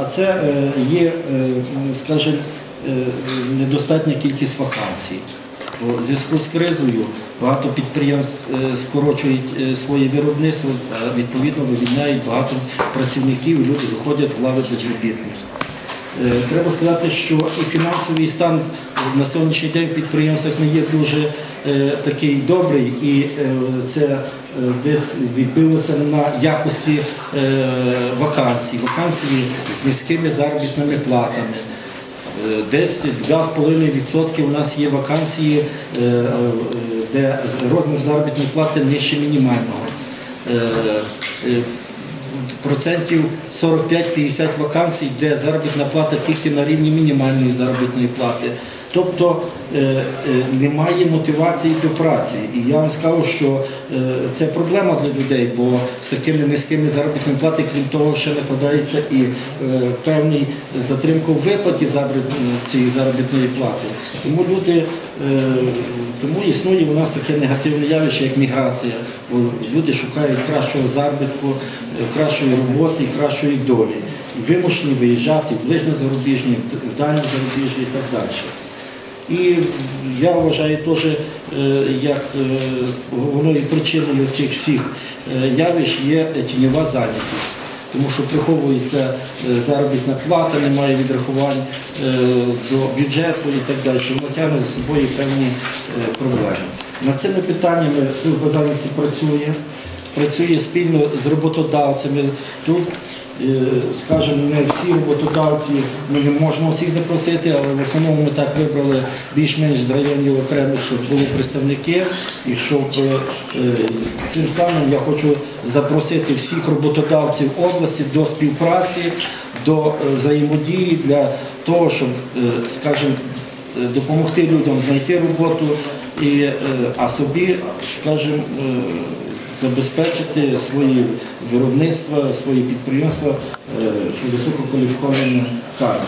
а це е, є, е, скажімо, е, недостатня кількість вакансій. Бо зв'язку з кризою багато підприємств скорочують своє виробництво, а відповідно вивільняють багато працівників, люди виходять в лави безробітних. Треба сказати, що і фінансовий стан на сьогоднішній день в підприємствах не є дуже такий добрий, і е, це е, десь відбилося на якості е, вакансій, вакансії з низькими заробітними платами. Е, Десь 2,5% у нас є вакансії, е, е, де розмір заробітної плати нижче мінімального. Е, е, Процентів 45-50 вакансій, де заробітна плата тільки на рівні мінімальної заробітної плати. Тобто е, е, немає мотивації до праці. І я вам скажу, що е, це проблема для людей, бо з такими низькими заробітними плати, крім того, ще накладається і певний затримка в виплаті цієї заробітної плати. Тому люди, тому існує у нас таке негативне явище, як міграція. Бо люди шукають кращого заробітку, кращої роботи кращої долі. Вимушені виїжджати в ближнє зарубіжні, в дальнє зарубіжжя і так далі. І я вважаю теж, е, як е, головною причиною цих всіх е, явищ є тіньова зайнятість. Тому що приховується е, заробітна плата, немає відрахувань е, до бюджету і так далі. Воно тягне за собою певні е, проблеми. Над цими питаннями служба зайнятості працює, працює спільно з роботодавцями. Тут Е, скажімо, не всі роботодавці, ми не можемо всіх запросити, але в основному ми так вибрали більш-менш з районів окремих, щоб були представники, і щоб е, е, цим самим я хочу запросити всіх роботодавців області до співпраці, до е, взаємодії для того, щоб, е, скажімо, е, допомогти людям знайти роботу, і, е, а собі, скажімо, е, забезпечити свої виробництва, свої підприємства е, висококваліфікованими кадрами.